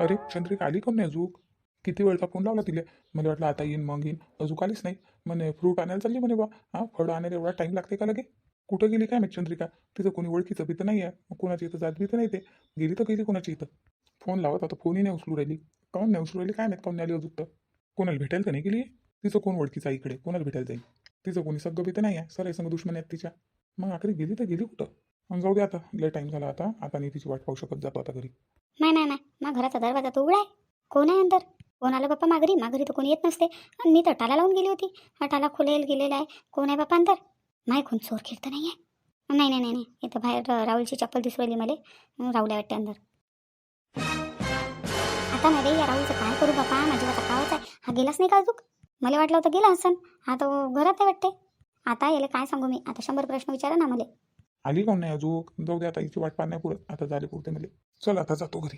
अरे चंद्रिका आली कोण नाही अजूक? किती वेळचा फोन लावला तिला? मला वाटलं आता येईन मग येईन. अजूक आलीच नाही. म्हणे फ्रूट आणायला चालली म्हणे बा हां फळं आणायला एवढा टाईम लागते का लगे? कुठं गेली काय माहिती चंद्रिका? तिथं कोणी ओळखीचं बी तर नाही आहे. मग कोणाच्या इथं जात बी तर नाही ते. गेली तर गेली कोणाच्या इथं? फोन लावत आता फोनही नाही उचलू राहिली. काऊन नाही उचलू राहिली? काय माहीत काऊन नाही आली अजून तर? कोणाला भेटायला तर नाही गेली? तिचं कोण ओळखीचं आहे इकडे? कोणाला भेटायला जाईल? तिचं कोणी सगळं बी तर नाही आहे. सर संग दुश्मन आहेत तिच्या. मग आखरी गेली तर गेली कुठं? जाऊ दे आता लय टाईम झाला आता. आता नितीची वाट पाहू शकत जातो आता घरी. नाही नाही नाही. मा घराचा दरवाजा तो उघडा आहे कोण आहे अंदर? कोण आलं बाप्पा माघरी? माघरी तर कोणी येत नसते. आणि मी तर टाला लावून गेली होती. हा टाला खोलेल गेलेला आहे. कोण आहे बाप्पा अंदर? माय कोण चोर खेळतं नाही आहे नाही नाही नाही नाही. इथं बाहेर राहुलची चप्पल दिसू राहिली मला. राहुल आहे वाटते अंदर. आता नाही रे या राहुलचं काय करू बाप्पा? माझी आता कावच आहे. हा गेलाच नाही का अजून? मला वाटलं होतं गेला असन. हा तो घरात आहे वाटते. आता याला काय सांगू मी? आता शंभर प्रश्न विचारा ना मला. आली काऊन नाही अजून? जाऊ दे आता हिची वाट पाहण्या पुरत आता झाले पुरते मला चल आता जातो घरी.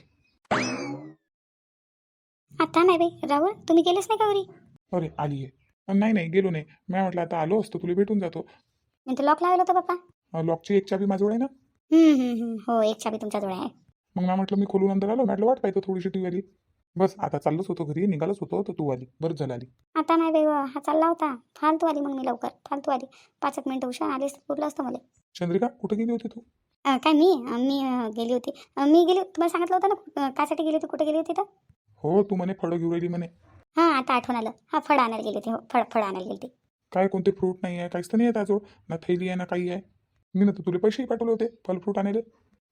आता नाही बाई राहुल तुम्ही गेलेच नाही का घरी? अरे आली आहे. नाही नाही गेलो नाही. मी म्हटलं आता आलो असतो तुला भेटून जातो. मी तर लॉक लावलं होतं बाप्पा अं, लॉकची एक चाबी माझ्याजवळ आहे ना? हम्म, हम्म, हम्म. हो एक चाबी तुमच्याजवळ आहे. मग मी म्हटलं मी खोलून अंदर आलो. म्हटलं वाट पाहतो थोडीशी टी आली बस आता चाललोच होतो घरी निघालोच होतो तर तू आली. बरं झालं आली. आता नाही बाई व, हा चालला होता. फालतू आली मग मी लवकर फालतू आली. पाच एक मिनिटं उशीर आलीस तर पुरलं असतं मला. चंद्रिका कुठे गेली होती तू? अं, काय मी? अं, मी अं, गेली होती. अं, मी गेली तुम्हाला सांगितलं होतं ना अं, कायसाठी गेली होती कुठे गेली होती तर? हो तू म्हणे फळं घेऊन राहिली म्हणे. हां आता आठवण आलं. हा फळ आणायला गेली होती हो फळ फळ आणायला गेली होती. काय कोणते फ्रूट नाही आहे काहीच तर नाही आहे त्याजवळ ना थैली आहे ना काही आहे. मी ना तर तुला पैसेही पाठवले होते फल फ्रूट आणायला.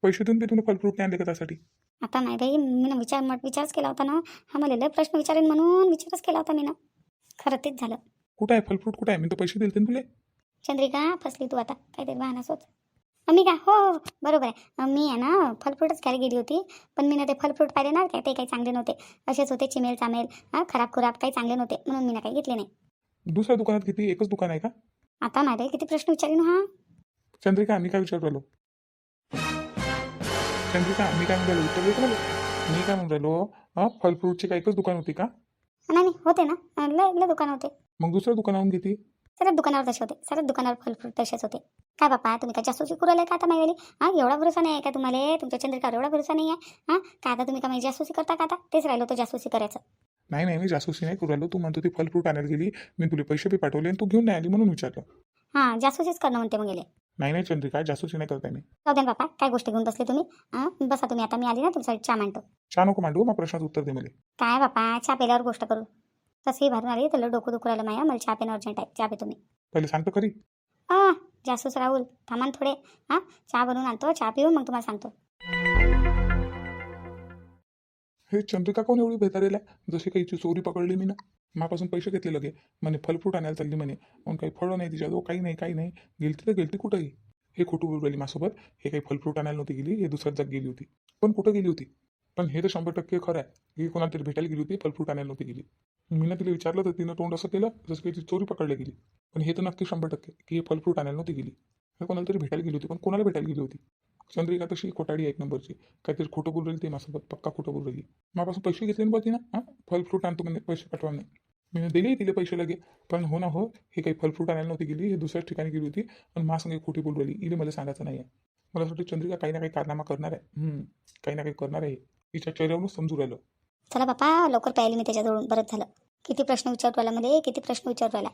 पैसे देऊन बी तुला फल फ्रूट नाही आणले का त्यासाठी? आता नाही बाई मी ना विचार मग विचारच केला होता ना. हा मला लय प्रश्न विचारेन म्हणून विचारच केला होता मी ना. खरं तेच झालं. कुठं आहे? फल फ्रूट कुठं आहे? मी तर पैसे दिले तुले. चंद्रिका फसली तू आता. काहीतरी बहाणा सोच मी का हो हो बरोबर आहे. मी आहे ना फलफ्रूटच घ्यायला गेली होती. पण मी ना ते फलफ्रूट पाहिले ना काय ते काही चांगले नव्हते. असेच होते चिमेल चामेल हां खराब खुराब काही चांगले नव्हते. म्हणून मी ना काही घेतले नाही. दुसऱ्या दुकानात किती एकच दुकान आहे का? आता माझे किती प्रश्न विचारीन हा? चंद्रिका मी काय विचारू राहिलो चंद्रिका मी काय म्हणून राहिलो उत्तर देतो मी काय म्हणून राहिलो हां फल फ्रूटची काय एकच दुकान होती का? नाही नाही होते ना. लय दुकान होते. मग दुसऱ्या दुकानावरून घेती सगळ्याच दुकानावर तसे होते. सगळ्याच दुकानावर फलफ्रूट तसेच होते. काय बापा तुम्ही काय जास्त कुराले का आता माहिती हां एवढा भरोसा नाही आहे का तुम्हाला? तुमच्या चंद्रिकावर एवढा भरोसा नाही आहे हां काय आता तुम्ही का माझी जासूसी करता का आता? तेच राहिलो होतं जासूसी करायचं. नाही नाही मी जासूसी नाही करू राहिलो तू म्हणतो ती फल फ्रूट आणायला गेली. मी तुला पैसे बी पाठवले आणि तू घेऊन नाही आली म्हणून विचारलं. हां जासूसीच करणं म्हणते मग गेले नाही नाही चंद्रिका जासूसी नाही करताय मी. जाऊ द्या ना काय गोष्टी घेऊन बसले तुम्ही? हां बसा तुम्ही आता मी आली ना तुमचा चहा मांडतो. चहा नको मांडू मग प्रश्नाचं उत्तर दे मला. काय बापा चहा पेल्यावर गोष्ट करू. तसंही भरून आली तर डोकं दुखू राहिलं माया मला चहा पेणं अर्जंट आहे. चहा पे तुम्ही. पहिले सांगतो खरी. हां जासूस राहुल थांबा ना थोडे. हां चहा बनवून आणतो चहा पिऊन मग तुम्हाला सांगतो. हे चंद्रिका कोण एवढी आहे जशी काही हिची चोरी पकडली मी ना. मापासून पैसे घेतले लगे. म्हणे फलफ्रूट आणायला चालली म्हणे. म्हणून काही फळं नाही तिच्याजवळ काही नाही काही नाही. गेलती तर गेलती कुठंही. हे खोटं बोलू राहिली माझ्यासोबत. हे काही फलफ्रूट आणायला नव्हती गेली. हे दुसऱ्याच जाग गेली होती. पण कुठं गेली होती? पण हे तर शंभर टक्के खरं आहे. की कोणाला तरी भेटायला गेली होती फलफ्रूट आणायला नव्हती गेली. मी ना तिला विचारलं तर तिनं तोंड असं केलं जसं की ती चोरी पकडली गेली. पण हे तर नक्की शंभर टक्के की हे फलफ्रूट आणायला नव्हती गेली. हे कोणाला तरी भेटायला गेली होती पण कोणाला भेटायला गेली होती? चंद्रिका तशी खोटाडी आहे एक नंबरची. काहीतरी खोटं बोलू राहिली ते माझ्यासोबत पक्का खोटं बोलू राहिली. मापासून पैसे घेतले ना बघ तिनं? हां? फलफ्रूट आणतो म्हणजे पैसे पाठवा नाही मी दिले तिले पैसे लगे. पण हो ना हो हे काही फल फ्रूट आणायला नव्हती गेली हे दुसऱ्याच ठिकाणी गेली होती आणि माझ्यासंगे खोटी बोलू राहिली. इले मला सांगायचं नाही आहे मला असं वाटतं चंद्रिका काही ना काही कारनामा करणार आहे. काही ना काही करणार आहे. तिच्या चेहऱ्यावरून समजू राहिलं. चला बापा लवकर पाहिली मी त्याच्याजवळून. बरंच झालं. किती प्रश्न विचारतो आला मला किती प्रश्न विचारतो आला.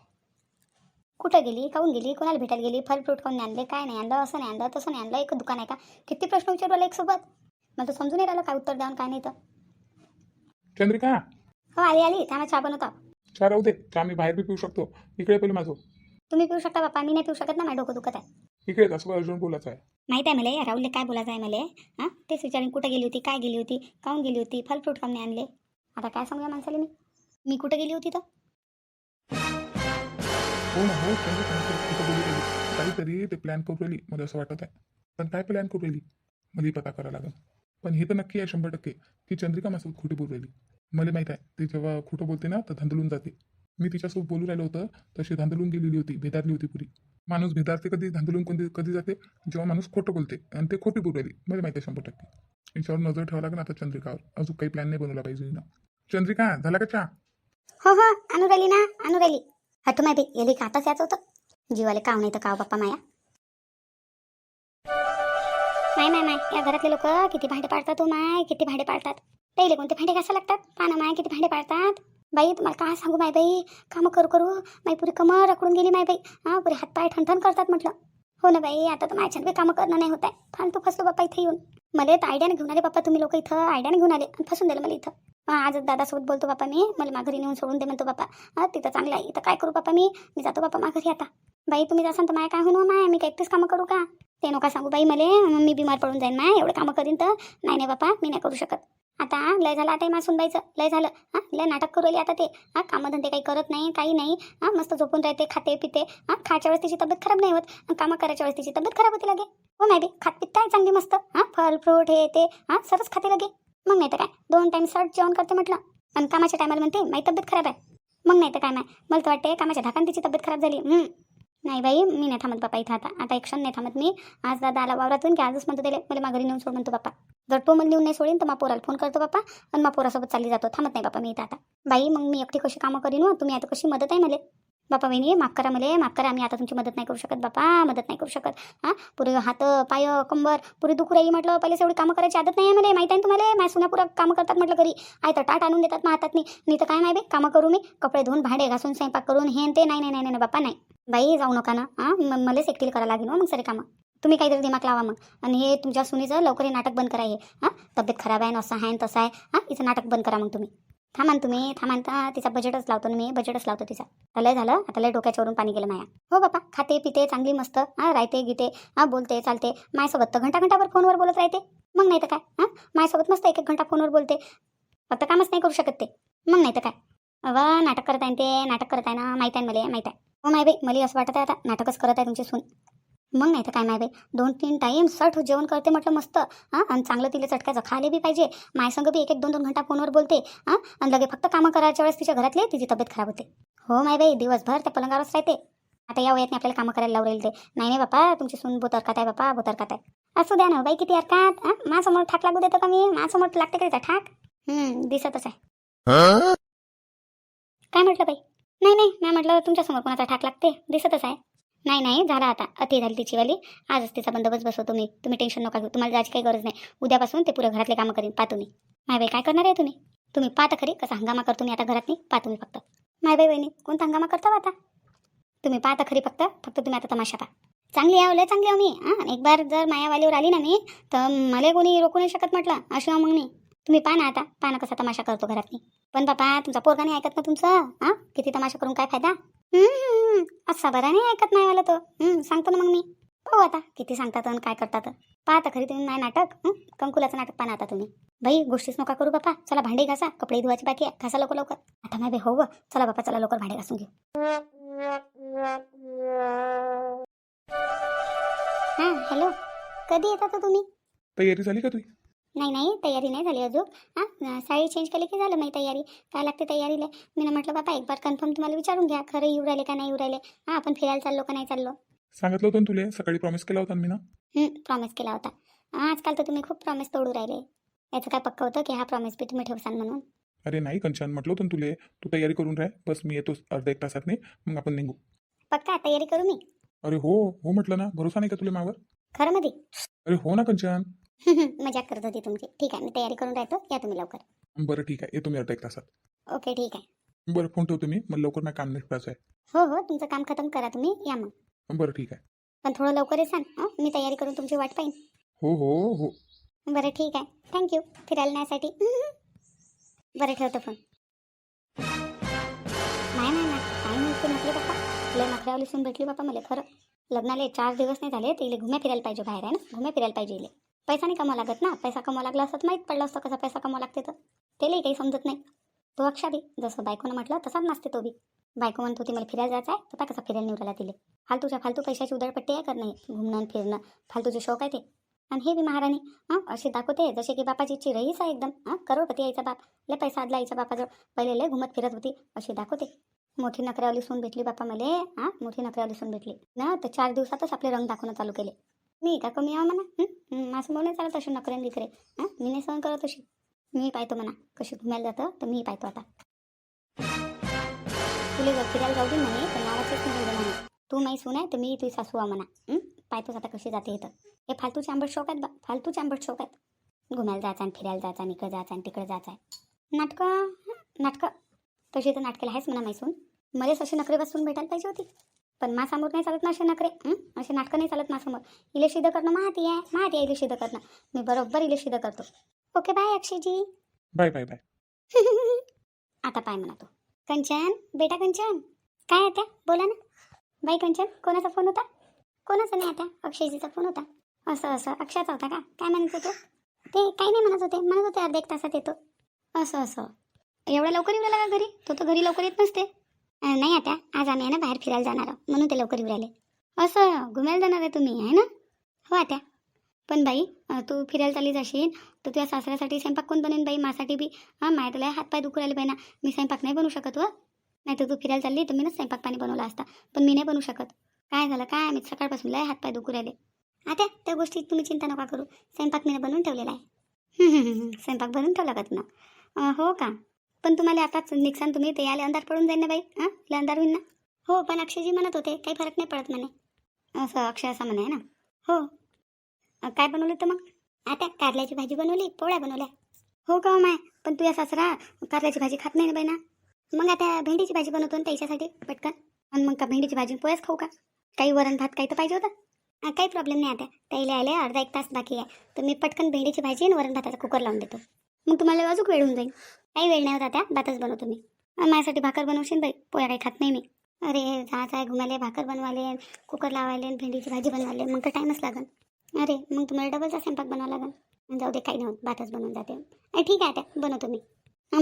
कुठं गेली काहून गेली कोणाला भेटायला गेली फल फ्रूट नाही आणले काय नाही आणलं असं नाही आणलं तसं नाही आणलं एक दुकान आहे का? किती प्रश्न विचारू आला एक सोबत मला तर समजून नाही राहिलं काय उत्तर द्यावं काय नाही तर. चंद्रिका! हो आली आली. त्यामुळे चहा बनवता. चहा राहू दे चहा मी बाहेर बी पिऊ शकतो. इकडे पहिले माझं. तुम्ही पिऊ शकता बापा मी नाही पिऊ शकत ना माझं डोकं दुखत आहे. इकडे असं अर्जुन बोलायचं आहे. माहीत आहे मला या राहुलने काय बोलायचं आहे मला? हां? तेच विचारेन कुठं गेली होती काय गेली होती काहून गेली होती फल फ्रूट काहून नाही आणले? आता काय सांगूया माणसाला मी? मी कुठं गेली होती तर? हो ना हो चंद्रिका काहीतरी खोटं बोलू राहिली काहीतरी ते प्लॅन करू राहिली मला असं वाटत आहे. पण काय प्लॅन करू राहिली? मला पता करावं लागेल. पण हे तर नक्की आहे शंभर टक्के की चंद्रिका माझ्यासोबत खोटी बोलू राहिली. मला माहीत आहे ती जेव्हा खोटं बोलते ना तर धांदलून जाते. मी तिच्यासोबत बोलू राहिलो होतं तशी धांदलून गेलेली होती भेदारली होती पुरी. माणूस भेदारते कधी धांदलून कोणती कधी जाते? जेव्हा माणूस खोटं बोलते आणि ते खोटी बोलू राहिली. मला माहिती आहे शंभर टक्के. याच्यावर नजर ठेवावं लागेल आता चंद्रिकावर. अजून काही प्लॅन नाही बनवला पाहिजे ना चंद्रिका झाला का चहा? हो हो आणू राहिली ना आणू राहिली. हटू माहिती येली का याचं होतं. जीवाले काव नाही तर काव बाप्पा माया. नाही नाही नाही. या घरातले लोक किती भांडे पाडतात हो माय किती भांडे पाडतात. पहिले कोणते भांडे घासा लागतात? पाना माय किती भांडे पाडतात. बाई तुम्हाला काय सांगू माय बाई? कामं करू करू. माई पुरी कमर रकडून गेली माय बाई. हां पुरे हातपाय ठणठण करतात म्हटलं. हो ना बाई आता तर माझ्यात बी कामं करणं नाही होत आहे. फालतू फसलो बाप्पा इथे येऊन. मला तर आयडियाने घेऊन आले बाप्पा तुम्ही लोक इथं. आयडियाने घेऊन आले. आणि फसून दिलं मला इथं. आज दादासोबत बोलतो बाप्पा मी. मला माघरी नेऊन सोडून दे म्हणतो बाप्पा. हा तिथं चांगलं आहे. इथं काय करू बाप्पा मी? मी जातो बाप्पा माघरी आता. बाई तुम्ही जासान तर माया काय होणार हो माय? मी काय एकटीच कामं करू का? ते नका सांगू बाई मले. मी बिमार पडून जाईन माय. एवढं कामं करीन तर. नाही नाही बापा मी नाही करू शकत. आता लय झालं आता मासून बाईचं. लय झालं. हां लय नाटक करू आता ते. हां कामधंदे काही करत नाही काही नाही. हां मस्त झोपून राहते खाते पिते. हां खायच्या वेळेस तिची तब्येत खराब नाही होत. आणि कामं करायच्या वेळेस तिची तब्येत खराब होती लगे. हो माय बी खात पित आहे चांगली मस्त? हां फल फ्रूट हे ते. हां सरस खाते लगे. मग नाही तर काय? दोन टाईम सर्ट जेवण करते म्हटलं. आणि कामाच्या टायमाला म्हणते माझी तब्येत खराब आहे. मग नाही तर काय माय? मला तर वाटते कामाच्या धाकान तिची तब्येत खराब झाली. नाही बाई मी नाही थांबत बापा इथं आता. आता एक क्षण नाही थांबत मी. आज दादा आला वावरातून की आजच म्हणतो त्याला मला माघारी नेऊन सोड म्हणतो बापा. जर तो मला नेऊन नाही सोडीन तर मा पोराला फोन करतो बाप्पा आणि मा पोरासोबत चालली जातो. थांबत नाही बापा मी इथं आता. बाई मग मी एकटी कशी कामं करीन हो? तुम्ही आता कशी मदत आहे मला? बापा वहिनी माफ करा मले माफ करा मी आता तुमची मदत नाही करू शकत बापा मदत नाही करू शकत. हां पुरे हात पाय कंबर पुरी दुखू राही म्हटलं पहिले एवढी कामं करायची आदत नाही आहे मला माहीत आहे ना तुम्हाला? माझ्या सुना पुरा कामं करतात म्हटलं घरी. आहे तर टाट आणून देतात मग हातात नाही तर काय नाही बाई कामं करू मी. कपडे धुवून भांडे घासून स्वयंपाक करून हे ते नाही नाही नाही नाही बापा नाही. बाई जाऊ नका ना. हां मलाच एकटील करायला लागेल हो, मग सरे कामं. तुम्ही काहीतरी दिमाग लावा मग. आणि हे तुमच्या सुनीचं लवकर हे नाटक बंद करा हे. हां तब्येत खराब आहे न असं आहे तसं आहे. हां इथं नाटक बंद करा मग तुम्ही. थांबा तुम्ही थांबा तिचा बजेटच लावतो ना मी बजेटच लावतो तिचा. आता लय झालं आता लय डोक्याच्यावरून पाणी गेलं माया. हो बापा खाते पिते चांगली मस्त. हां राहते गिते हां बोलते चालते. माझ्यासोबत तर घंटा घंटाभर फोनवर बोलत राहते. मग नाही तर काय हां? माझ्यासोबत मस्त एक एक घंटा फोनवर बोलते. फक्त कामच नाही करू शकत ते. मग नाही तर काय? अव नाटक करत आहे ते नाटक करत आहे ना माहीत आहे ना मला माहीत आहे. हो माय बाई मला असं वाटत आहे आता नाटकच करत आहे तुमची सून. मग नाही तर काय माय बाई? दोन तीन टाईम सट जेवण करते म्हटलं मस्त हां? आणि चांगलं तिला चटकायचं खाले बी पाहिजे. मायसंग बी एक एक दोन दोन घंटा फोनवर बोलते हां? आणि लगे फक्त कामं करायच्या वेळेस तिच्या घरातले तिची तब्येत खराब होते. हो माय बाई दिवसभर त्या पलंगावरच राहते. आता या वयात आपल्याला कामं करायला लावू राहील ते. नाही नाही बापा तुमची सून बोतरकात आहे बापा बोतरकात आहे. असू द्या ना बाई किती हरकात हां? माझ्यासमोर ठाक लागू देतो का मी? माझ्यासमोर लागते का तिचा ठाक? हम्म, दिसतच आहे. काय म्हटलं बाई? नाही नाही मी म्हटलं तुमच्यासमोर कोणाचा ठाक लागते? दिसतच आहे. नाही नाही झाला आता. अति झाली तिचीवाली आजच तिचा बंदोबस्त बसवतो मी. तुम्ही टेन्शन नका घेऊ. तुम्हाला जायची काही गरज नाही. उद्यापासून ते पुरे घरातले कामं करीन. पा तुम्ही मायबाई काय करणार आहे तुम्ही? तुम्ही पाहता खरी कसा हंगामा करतो मी आता घरात नाही पा तुम्ही फक्त मायबाई बहिणी कोणता हंगामा करता हो आता? तुम्ही पाहता खरी फक्त. फक्त तुम्ही आता तमाशा पा चांगली आवलं हो, लय चांगली आहे हो मी. हां एक बार जर मायावालीवर आली ना मी तर मला कोणी रोखू नाही शकत म्हटलं. अशी मग मी. तुम्ही पहा ना आता. पहा ना कसा तमाशा करतो घरात पण बापा तुमचा पोरगा नाही ऐकत ना तुमचं? हां? किती तमाशा करून काय फायदा? हम्म, बरा नाही ऐकत नाही मला तो. सांगतो ना मग मी. हो आता किती सांगतात आणि काय करतात. पाहता खरी तुम्ही नाही नाटक? कंकुलाचं नाटक पाहा आता तुम्ही. बाई गोष्टीच नका करू बापा. चला भांडे घासा कपडे धुवायची बाकी आहे. घासा लवकर लवकर. आता नाही बाई हो ग. चला बापा चला लवकर भांडे घासून घेऊ. हा हॅलो. कधी येतात तुम्ही? तयारी झाली का तुझी? नाही नाही तयारी नाही झाली अजून. हां साडी चेंज केली की झालं माझी तयारी? काय लागते तयारीला? मी म्हटलं बाबा एक बार कन्फर्म तुम्हाला विचारून घ्या खरं येऊ राहिले का नाही येऊ राहिले? हां आपण फिरायला चाललो का नाही चाललो? सांगितलं होतं ना तुला सकाळी प्रॉमिस केला होता ना मी ना प्रॉमिस केला होता. आजकाल तर तुम्ही खूप प्रॉमिस तोडू राहिले. याचं काय पक्क होतं की हा प्रॉमिस बी तुम्ही ठेवसान म्हणून? अरे नाही कंचन म्हटलं होतं ना तुले तू तयारी करून राह बस मी येतो अर्धा एक तासात नाही मग आपण निघू. पक्का? तयारी करू मी? अरे हो हो म्हटलं ना भरोसा नाही का तुला मावर? खरं मध्ये अरे हो ना कंचन. मजाक करत होती तुमची. ठीक आहे मी तयारी करून राहतो. या तुम्ही लवकर. बरं ठीक आहे येतो मी अर्धा एक तासात. ओके ठीक आहे. बरं फोन ठेवतो मी. मला लवकर माझं काम निपटायचं आहे. हो हो तुमचं काम खतम करा तुम्ही. या मग. बरं ठीक आहे. पण थोडं लवकर येसान. हं? मी तयारी करून तुमची वाट पाहीन. हो हो हो. बरं ठीक आहे. थँक्यू फिरायला नेण्यासाठी बरं ठेवतो फोन. नाही नाही नाही काही नसते म्हटले बाप्पा. लय नखऱ्यावली सून भेटली बाप्पा मला. खरं. लग्नाला चार दिवस नाही झाले तर इले घुम्या फिरायला पाहिजे बाहेर आहे ना? घुम्या फिरायला पाहिजे इले. पैसा नाही कमावा लागत ना. पैसा कमावा लागला असत माहीत पडलं असतं कसा पैसा कमावा लागते तर. त्यालाही काही समजत नाही. तो अक्षा दे जसं बायकोनं म्हटलं तसाच नसते तो बी. बायको म्हणत होती मला फिरायला जायचं आहे तर काय कसा फिरायला निवडायला तिले. फालतूच्या फालतू पैशाची उदळपट्टी आहे कर नाही? घुमणं फिरणं फालतूचे शौक आहे ते. आणि हे बी महाराणी हां अशी दाखवते जसे की बापाची इच्छी रईस आहे एकदम हां करोडपती यायचा बाप. लय पैसा आदला यायचा बापाजवळ. पहिले लय घुमत फिरत होती अशी दाखवते. मोठी नकऱ्यावली सून भेटली बापा मले हां मोठी नकऱ्यावली सून भेटली. ना तर चार दिवसातच आपले रंग दाखवणं चालू केले. मी का कमी आहे म्हणा. हं? माझं म्हणून चालत अशी नकऱ्यान विकरे हां? मी नाही सहन करत अशी मी पाहतो म्हणा कशी घुमायला जातं तर मी पाहतो आता. तुला जर फिरायला जाऊ दे म्हणे तर नावाचीच नाही म्हणा. तू माही सून आहे तर मी तुझी सासू आहे म्हणा. पाहतोच आता कशी जाते इथं. हे फालतूचे आंबट शौक आहेत बा फालतूचे आंबट शौक आहेत. घुमायला जायचं आणि फिरायला जायचं आणि इकडं जायचं आणि तिकडं जायचं आहे. नाटकं नाटकं. तशी तर नाटकेला आहेच म्हणा मैसून मलाच अशी नखरे बसून भेटायला पाहिजे होती. पण मासमोर नाही चालत ना असे नखरे? असे नाटकं नाही चालत मासमोर इले सिद्ध करणं माहिती आहे. माहिती आहे इले सिद्ध करणं. मी बरोबर इले सिद्ध करतो. Okay bye Akshayji. Bye bye bye. आता पाय म्हणा तू कंचन बेटा कंचन. काय आता? बोला ना. बाई कंचन कोणाचा फोन होता? कोणाचा नाही आता? अक्षयजीचा फोन होता. असं असं. अक्षयाचा होता का? काय म्हणत होतो? ते काही नाही म्हणत होते. म्हणत होते अर्धा एक तासात येतो. असं असं. एवढ्या लवकर येऊ का घरी? तो तर घरी लवकर येत नसते. नाही आता आज आम्ही आहे ना बाहेर फिरायला जाणार आहोत म्हणून ते लवकर येऊ राहिले. असं घुमायला जाणार आहे तुम्ही आहे ना? हो आता पण बाई तू फिरायला चालली जाशील तर तुझ्या सासऱ्यासाठी स्वयंपाक कोण बनेन बाई? माझ्यासाठी बी हां माझ्या तुला हातपाय दुखू राहिले बाई ना. मी स्वयंपाक नाही बनवू शकत व नाही तर तू फिरायला चालली तर मी ना स्वयंपाक पाणी बनवला असता पण मी नाही बनवू शकत. काय झालं काय? मी सकाळपासून लय हातपाय दुखू राहिले. आता त्या गोष्टीत तुम्ही चिंता नका करू. स्वयंपाक मी बनवून ठेवलेला आहे. स्वयंपाक बनवून ठेवला का तुला हो का? पण तुम्हाला आताच निकसान तुम्ही ते याले अंधार पडून जाईल ना बाई हां? लय अंधार होईल ना? हो पण अक्षयजी म्हणत होते काही फरक नाही पडत म्हणे. असं अक्षय असं म्हणे ना? हो. काय बनवलं तर मग? आता कारल्याची भाजी बनवली पोळ्या बनवल्या. हो का हो माय? पण तुझ्या सासरा कारल्याची भाजी खात नाही ना बाई ना? मग आता भेंडीची भाजी बनवतो ना त्याच्यासाठी पटकन. आणि मग का भेंडीची भाजी पोळ्याच खाऊ का? काही वरण भात काही तर पाहिजे होतं. काही प्रॉब्लेम नाही आता. त्याला आले अर्धा एक तास बाकी आहे. तर मी पटकन भेंडीची भाजी आणि वरण भाताचा कुकर लावून देतो. मग तुम्हाला अजून वेळ होऊन जाईल काही वेळ नाही होता त्या भातच बनवतो मी. माझ्यासाठी भाकर बनवशील बाई? पोया काही खात नाही मी. अरे जायचं आहे घुमाले भाकर बनवाले कुकर लावायले भेंडीची भाजी बनवाले मग तर टाईमच लागन. अरे मग तुम्हाला डबलचा स्वयंपाक बनवावा लागेल जाऊ दे काही नाही होत भातच बनवून जाते. ठीक आहे आता बनवतो मी.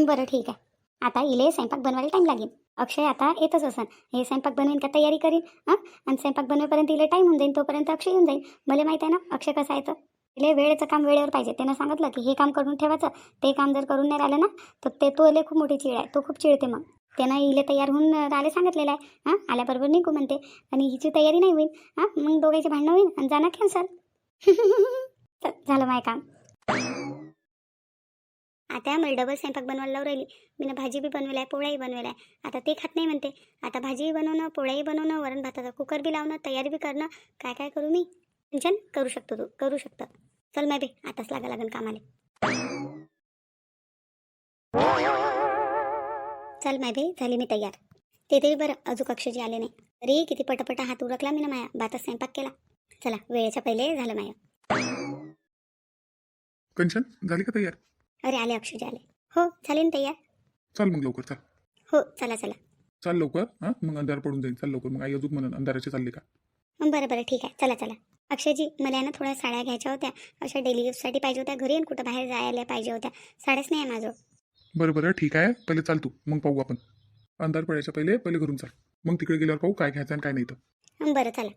बरं ठीक आहे. आता इले स्वयंपाक बनवायला टाईम लागेल. अक्षय आता येतच असन. हे स्वयंपाक बनवेन का तयारी करीन हां आणि स्वयंपाक बनवेपर्यंत इले टाईम होऊन जाईल तोपर्यंत अक्षय येऊन जाईल मला माहिती आहे ना अक्षय कसा येतं? तर वेळेचं काम वेळेवर पाहिजे. त्यानं सांगितलं की हे काम करून ठेवायचं ते काम जर करून नाही राहिलं ना तर ते तो इले खूप मोठी चिड आहे तो खूप चिडते मग. त्यानं इले तयार होऊन राहिले सांगितलेलं आहे हां? आल्याबरोबर निघू म्हणते. आणि हिची तयारी नाही होईल हां? मग दोघांचे भांडणं होईल आणि जाणार कॅन्सल झालं माय काम. आता मला डबल स्वयंपाक बनवायला लावून राहिली. मी भाजी बी बनवली आहे पोळ्याही बनवलाय. आहे आता ते खात नाही म्हणते. आता भाजीही बनवणं पोळ्याही बनवणं वरण भाताचा कुकर बी लावणं तयारी बी करणं. काय काय करू मी? टेन्शन करू शकतो तू करू शकतं. चल माय बे आताच लागा लागन कामाले. चल माय बे झाली मी तयार. ते तरी बरं अजून अक्षयजी आले नाही. अरे किती पटापटा हात उरकला मी ना माया भातच स्वयंपाक केला. चला वेळेच्या पहिले झालं माया. कंचन झाली का तयार? अरे आले अक्षयजी आले. हो झाले ना तयार. चाल मग लवकर चाल. हो चला चला. चाल लवकर हां मग अंधार पडून जाईल. चाल लवकर मग आई अजून म्हणून अंधाराचे चालले का? बरं बरं ठीक आहे. चला चला. अक्षयजी मला ना थोड्या साड्या घ्यायच्या होत्या. अशा डेली यूजसाठी पाहिजे होत्या घरी आणि कुठं बाहेर जायला पाहिजे होत्या. साड्याच नाही आहे माझं बरं बरं ठीक आहे. पहिले चाल तू. मग पाहू आपण. अंधार पडायच्या पहिले पहिले घरून चाल. मग तिकडे गेल्यावर पाहू काय घ्यायचं आणि काय नाही तर हं, बरं चला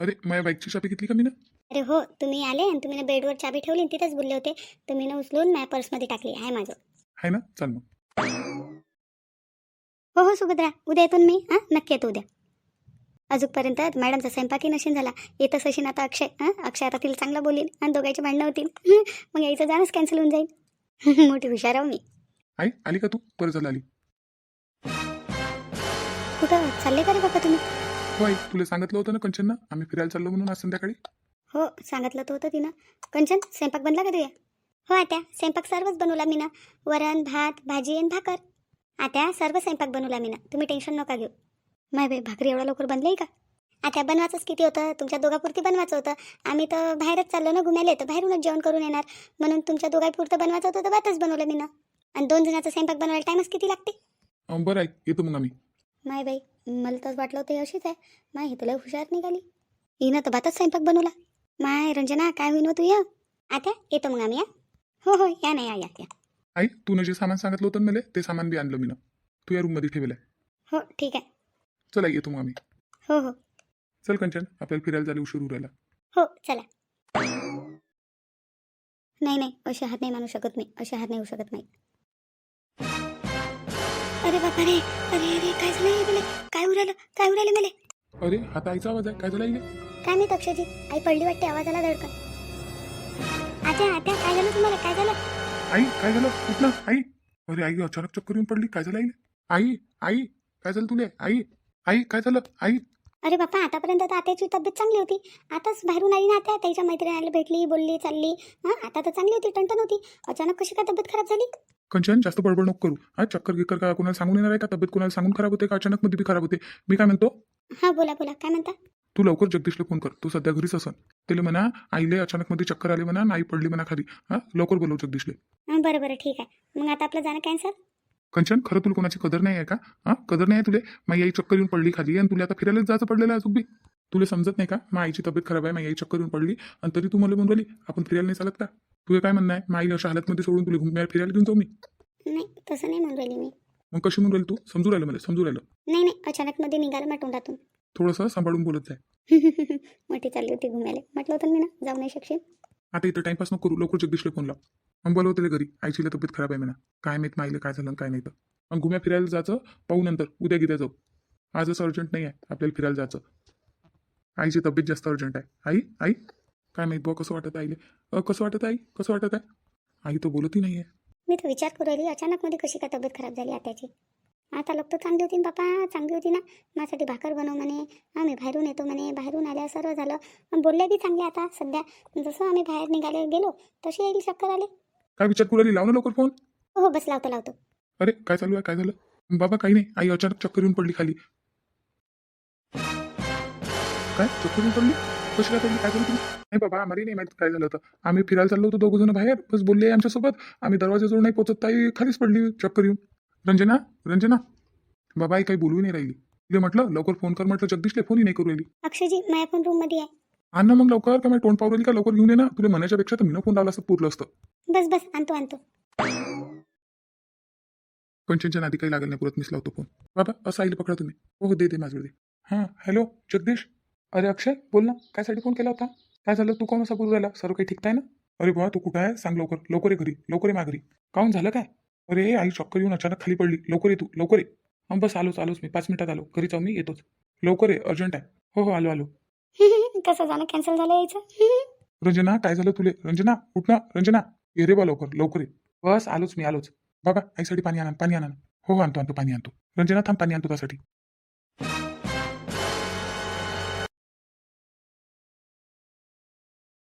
अरे माझ्या बाईकची चाबी घेतली का मी ना? अरे हो तुम्ही आले आणि तुम्ही ना बेडवर चाबी ठेवली आणि तिथेच बोलले होते. तुम्ही ना उचलून माझ्या पर्समध्ये टाकली. आहे माझं. आहे ना? चाल मग. हो हो सुभद्रा. उद्या येतो ना मी. हां? नक्की येतो उद्या. अजूनपर्यंत मॅडमचा स्वयंपाकही नशीन झाला. येतच असेल आता अक्षय. हां? अक्षय आता तिला चांगला बोलील आणि दोघांची भांडणं होतील. मग यायचं जाणंच कॅन्सल होऊन जाईल. मोठी हुशार आहो मी. आई आली का तू? बरं झालं आली. कुठं? चालले का रे बाबा तुम्ही? हो आई तुला सांगितलं होतं ना कंचनना आम्ही फिरायला चाललो म्हणून आज संध्याकाळी. हो सांगितलं तर होतं तिनं. कंचन स्वयंपाक बनला का तुझ्या? हो आत्या. स्वयंपाक सर्वच बनवला मी ना वरण भात भाजी आणि भाकर. आत्या सर्व स्वयंपाक बनवला मी ना तुम्ही टेन्शन नका घेऊ. माय बाई भाकरी एवढा लवकर बनली का? आता बनवायचंच किती होतं? तुमच्या दोघापुरती बनवायचं होतं. आम्ही तर बाहेरच चाललो ना घुमायला तर बाहेरूनच जेवण करून येणार. म्हणून तुमच्या दोघापुरतं बनवायचं होतं तर भातच बनवलं मी ना. आणि दोन जणाचा स्वयंपाक बनवायला टाईमच किती लागते? अं, बरं येतो मग आम्ही. माय बाई मला तर वाटलं होतं हे अशीच आहे. माय हे तुला हुशार निघाली. हिनं तर भातच स्वयंपाक बनवला. माय रंजना काय होईन हो तू या आता येतो मग आम्ही या हो हो या नाही या या या. आई तू जे सामान सांगितलं होतं ना मला ते सामान बी आणलं मी ना. तू या रूममध्ये ठेवलं आहे हो ठीक आहे. चल येतो मग आम्ही. हो हो. चल कंचन आपल्याला फिरायला जायला उशीर उरायला हो चला. नाही नाही असे हात नाही मानू शकत मी. असे हात नाही होऊ शकत नाही. अरे बापा रे अरे अरे काय झालं हे मला. काय उरालं? काय उराले मला? अरे हाता आईचा आवाज आहे. काय झाला आईले काय मी अक्षयजी? आई पडली वाटते आवाजाला धडकन. आता आता काय झालं तुम्हाला? काय झालं? आई काय झालं? ना आई? अरे आई अचानक चक्कर येऊन पडली. काय झालं आईले आई आई काय झालं तुले? आई आई काय झालं? आई. अरे बाप्पा आतापर्यंत तर आत्याची तब्येत चांगली होती. आताच बाहेरून आली ना आता त्याच्या मैत्रिणीला भेटली बोलली चालली. हां आता तर चांगली होती टणटण होती. अचानक कशी काय तब्येत खराब झाली? कंचन जास्त बडबड नको करू. हा चक्कर गिक्कर का कोणाला सांगून येणार आहे? का तब्येत कोणाला सांगून खराब होते का? अचानक मध्ये बी खराब होते. मी काय म्हणतो? हां बोला बोला. काय म्हणता? तू लवकर जगदीशला फोन कर. तू सध्या घरीच असन. त्याला म्हणा आईले अचानक मध्ये चक्कर आले म्हणा नाही पडली म्हणा खाली. हा लवकर बोलव जगदीशले. हां बरं बरं. ठीक आहे. मग आता आपलं जाणं कॅन्सल कंचन खरं तुला कोणाची कदर नाही आहे का? हा? कदर नाही आहे तुले? माझी आई चक्कर येऊन पडली खाली. आणि तुला आता फिरायलाच जायचं पडलेलं आहे अजून बी. तुला समजत नाही का? माझ्या आईची तब्येत खराब आहे माझी आई चक्कर येऊन पडली. आणि तरी तू मला म्हणून राहिली आपण फिरायला नाही चालत का? तुझं काय म्हणणं आहे? माझी अशा हालतमध्ये सोडून तुला घुमायला फिरायला घेऊन जाऊ मी? नाही तसं नाही म्हणून राहिली मी. मग कशी म्हणून राहिली तू? समजू राहिलं मला समजू राहिलं. नाही नाही अचानक मध्ये निघालं तोंडातून थोडंसं सांभाळून बोलत जाय. मोठी चालली होती घुमायला. म्हटलं होतं मी ना जाऊ नाही शकशील? आता इथं टाइमपास नको करू लवकर जगदीशला फोन लाव. मग बोलवतले घरी. आईचीला तब्येत खराब आहे म्हणा. काय माहीत माईला काय झालं काय नाही तर. मग घुम्या फिरायला जायचं पाहू नंतर. उद्या गिद्या जाऊ. आजच अर्जंट नाही आहे. आपल्याला फिरायला जायचं. आईची तब्येत जास्त अर्जंट आहे. आई आई. काय माहीत बुवा कसं वाटत आईले? कसं वाटत आई? कसं वाटत आहे? आई तो बोलतही नाही आहे मी तर विचार करू राहिली अचानक मध्ये कशी काय तब्येत खराब झाली आत्याची? आता लोक तर चांगली होती ना बापा चांगली होती ना. माझ्यासाठी भाकर बनव म्हणे आम्ही बाहेरून येतो म्हणे. बाहेरून आल्या सर्व झालं. पण बोलल्या बी चांगले आता सध्या. जसं आम्ही बाहेर निघाले गेलो तशी येईल चक्कर आले. काय विचार करू राहिली? लाव ना लवकर फोन हो बस लावतो लावतो. अरे काय चालू आहे? काय झालं? बाबा काही नाही. आई अचानक चक्कर येऊन पडली खाली. काय? चक्कर येऊन पडली? कशी काय पडली? काय झालं तुला? नाही बाबा आम्हाला नाही माहिती काय झालं होतं. आम्ही फिरायला चाललो होतो दोघं जण बाहेर. बस बोलले आमच्यासोबत आम्ही दरवाजाजवळ नाही पोचत ताई खालीच पडली चक्कर येऊन. रंजना रंजना. बाबा आई काही बोलू नाही राहिली. तिला म्हटलं लवकर फोन कर. म्हटलं जगदीशला फोनही नाही करू राहिली. अक्षयजी माझ्या पण रूममध्ये आहे. आण ना मग लवकर. का मी तोंड पावलेली का? लवकर घेऊन ये ना. तुला म्हणायच्या पेक्षा तर मीनं फोन लावला असतं पुरलं असतं. बस बस आणतो आणतो. कंचनच्या नादी काही लागेल नाही पुरत मीच लावतो फोन बाबा असं आईला पकडा तुम्ही. हो हो दे दे माझं दे. हां हॅलो जगदीश? अरे अक्षय बोल ना. कायसाठी फोन केला होता? काय झालं? तू कोण असा बोलू राहिला सर्व काही ठीक आहे ना? अरे बुवा तू कुठं आहे? सांग लवकर. लवकर ये घरी. लवकर ये माघारी. काहून झालं काय? अरे आई चक्कर येऊन अचानक खाली पडली. लवकर ये तू. लवकर ये. हां बस आलोच आलोच मी. पाच मिनिटात आलो. घरी जाऊ मी येतोच. लवकर ये. अर्जंट आहे. हो हो आलो आलो. कसं जाणं कॅन्सल झालं यायचं रंजना काय झालं तुले? रंजना उठ ना. रंजना. ये रे बा लवकर लवकर ये. बस आलोच मी आलोच. बाबा आईसाठी पाणी आणा पाणी आणा. हो हो आणतो आणतो पाणी आणतो. रंजना थांब पाणी आणतो त्यासाठी.